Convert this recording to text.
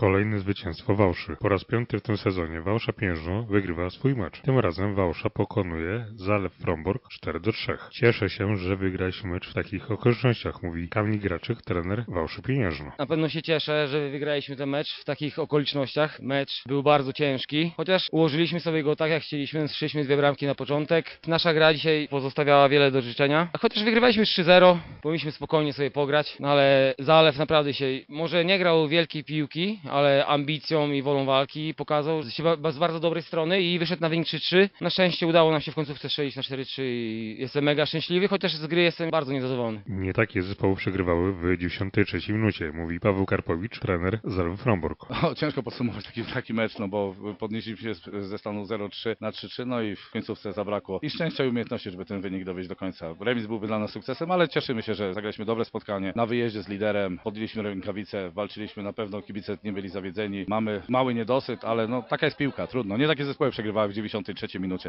Kolejne zwycięstwo Wałszy. Po raz piąty w tym sezonie Wałsza Piężno wygrywa swój mecz. Tym razem Wałsza pokonuje Zalew Fromborg 4 do 3. Cieszę się, że wygraliśmy mecz w takich okolicznościach, mówi Kamil Graczyk, trener Wałszy Pieniężno. Na pewno się cieszę, że wygraliśmy ten mecz w takich okolicznościach. Mecz był bardzo ciężki, chociaż ułożyliśmy sobie go tak jak chcieliśmy, strzeliśmy dwie bramki na początek. Nasza gra dzisiaj pozostawiała wiele do życzenia. A chociaż wygrywaliśmy 3-0, powinniśmy spokojnie sobie pograć, no ale Zalew naprawdę się, może nie grał wielkiej piłki, ale ambicją i wolą walki pokazał się ba- z bardzo dobrej strony i wyszedł na wynik 3-3. Na szczęście udało nam się w końcówce strzelić na 4-3 i jestem mega szczęśliwy, chociaż z gry jestem bardzo niezadowolony. Nie takie zespoły przegrywały w 93 minucie, mówi Paweł Karpowicz, trener Zalew Fromborg. O, ciężko podsumować taki, taki mecz, no bo podnieśliśmy się ze stanu 0-3 na 3-3, no i w końcówce zabrakło i szczęścia i umiejętności, żeby ten wynik dowieść do końca. Remis byłby dla nas sukcesem, ale cieszymy się, że zagraliśmy dobre spotkanie. Na wyjeździe z liderem, podjęliśmy rękawice, walczyliśmy na pewno, kibice nie byli zawiedzeni. Mamy mały niedosyt, ale no taka jest piłka, trudno. Nie takie zespoły przegrywały w 93 minucie.